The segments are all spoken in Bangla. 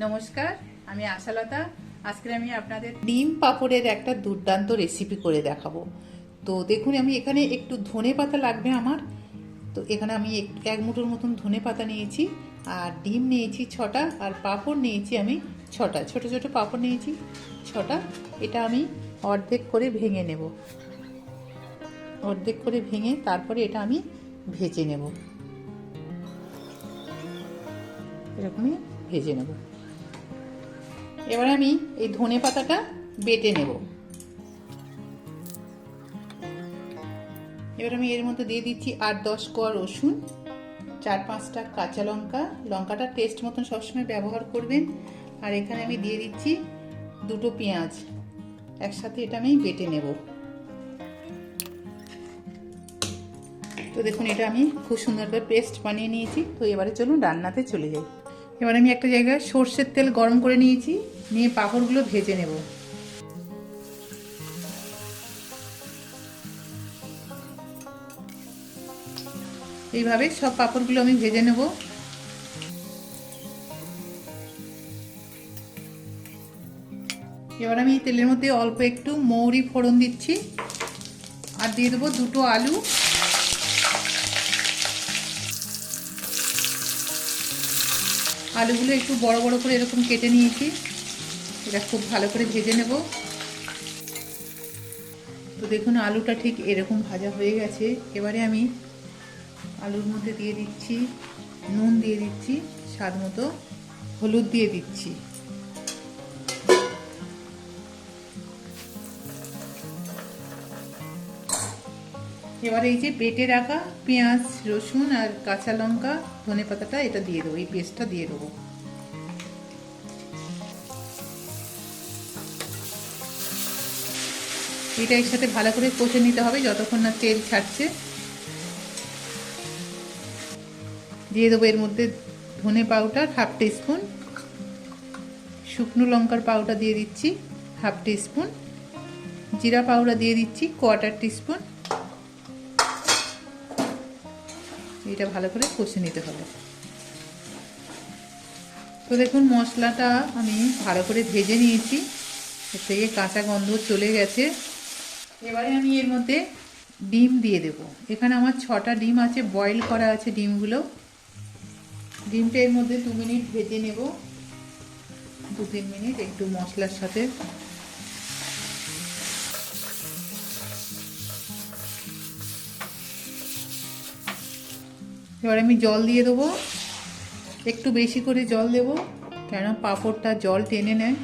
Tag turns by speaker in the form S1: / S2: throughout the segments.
S1: নমস্কার, আমি আশালতা। আজকে আমি আপনাদের ডিম পাপড়ের একটা দুর্দান্ত রেসিপি করে দেখাবো। তো দেখুন, আমি এখানে একটু ধনে পাতা লাগবে আমার। তো এখানে আমি এক- মুঠোর মতন ধনে পাতা নিয়েছি, আর ডিম নিয়েছি ছটা, আর পাঁপড় নিয়েছি আমি ছটা। ছোট ছোট পাঁপড় নিয়েছি, ছটা। এটা আমি অর্ধেক করে ভেঙে নেব। অর্ধেক করে ভেঙে তারপরে এটা আমি ভেজে নেব। এরকমই ভেজে নেব। এবার আমি এই ধনে পাতাটা বেটে নেব। এবার আমি এর মধ্যে দিয়ে দিচ্ছি আট দশ কোয়া রসুন, চার পাঁচটা কাঁচা লঙ্কা। লঙ্কাটা টেস্ট মতন সবসময় ব্যবহার করবেন। আর এখানে আমি দিয়ে দিচ্ছি দুটো পেঁয়াজ। একসাথে এটা আমি বেটে নেব। তো দেখুন, এটা আমি খুব সুন্দর করে পেস্ট বানিয়ে নিয়েছি। তো এবারে চলুন রান্নাতে চলে যাই। এবার আমি একটা জায়গায় সর্ষের তেল গরম করে নিয়েছি, নিয়ে পাঁপড়গুলো ভেজে নেব। এইভাবে সব পাঁপড়গুলো আমি ভেজে নেব। এবার আমি তেলের মধ্যে অল্প একটু মৌরি ফোড়ন দিচ্ছি, আর দিয়ে দেবো দুটো আলু। আলুগুলো একটু বড় বড় করে এরকম কেটে নিয়েছি। এটা খুব ভালো করে ভেজে নেব। তো দেখুন, আলুটা ঠিক এরকম ভাজা হয়ে গেছে। এবারে আমি আলুর মধ্যে দিয়ে দিচ্ছি, নুন দিয়ে দিচ্ছি, স্বাদ মতো হলুদ দিয়ে দিচ্ছি। এবার এই যে বেটে রাখা পেঁয়াজ, রসুন আর কাঁচা লঙ্কা, ধনে পাতাটা এটা দিয়ে দেবো, এই পেস্টটা দিয়ে দেবো। এটা এর সাথে ভালো করে কষে নিতে হবে যতক্ষণ না তেল ছাড়ছে। দিয়ে দেবো এর মধ্যে ধনে পাউডার হাফ স্পুন শুকনো লঙ্কার পাউডার দিয়ে দিচ্ছি হাফ স্পুন জিরা পাউডার দিয়ে দিচ্ছি কোয়ার্টার টিস্পুন। এটা ভালো করে কষে নিতে হবে। তো দেখুন, মশলাটা আমি ভালো করে ভেজে নিয়েছি। এর থেকে কাঁচা গন্ধ চলে গেছে। এবারে আমি এর মধ্যে ডিম দিয়ে দেব। এখানে আমার ছটা ডিম আছে, বয়েল করা আছে ডিমগুলো। ডিমটা এর মধ্যে দু মিনিট ভেজে নেব। দু তিন মিনিট একটু মশলার সাথে এবার আমি জল দিয়ে দেবো। একটু বেশি করে জল দেব কেন পাঁপড়টা জল টেনে নেয়।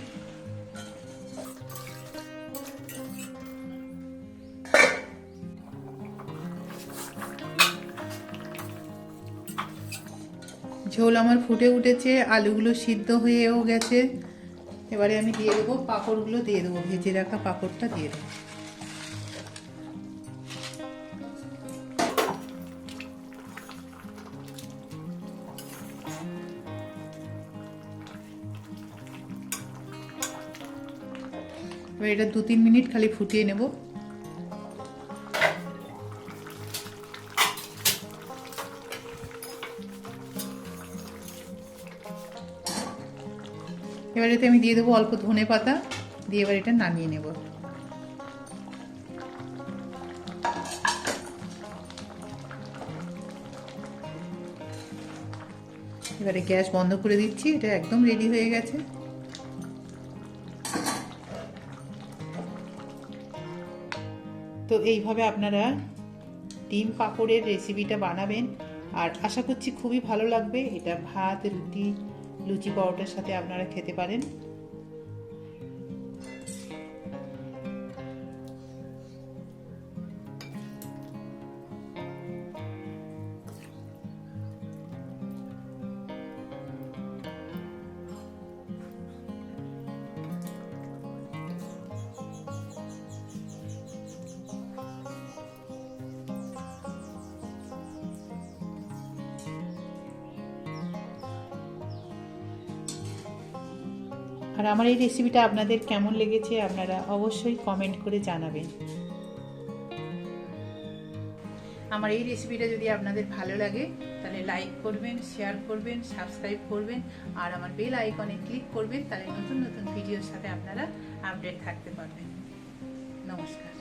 S1: ঝোল আমার ফুটে উঠেছে, আলুগুলো সিদ্ধ হয়েও গেছে। এবারে আমি দিয়ে দেবো পাঁপড়গুলো, দিয়ে দেবো, ভেজে রাখা পাঁপড়টা দিয়ে দেবো। এবার এটা দু তিন মিনিট খালি ফুটিয়ে নেব। এবার এতে আমি দিয়ে দেবো অল্প ধনে পাতা, দিয়ে এবার এটা নামিয়ে নেব। এবারে গ্যাস বন্ধ করে দিচ্ছি, এটা একদম রেডি হয়ে গেছে। তো এইভাবে আপনারা ডিম পাঁপড়ের রেসিপিটা বানাবেন। আর আশা করছি খুবই ভালো লাগবে। এটা ভাত, রুটি, লুচি, পরোটার সাথে আপনারা খেতে পারেন। আর আমার এই রেসিপিটা আপনাদের কেমন লেগেছে আপনারা অবশ্যই কমেন্ট করে জানাবেন। আমার এই রেসিপিটা যদি আপনাদের ভালো লাগে, তাহলে লাইক করবেন শেয়ার করবেন সাবস্ক্রাইব করবেন, আর আমার বেল আইকনে ক্লিক করবেন, তাহলে নতুন নতুন ভিডিওর সাথে আপনারা আপডেট থাকতে পারবেন। নমস্কার।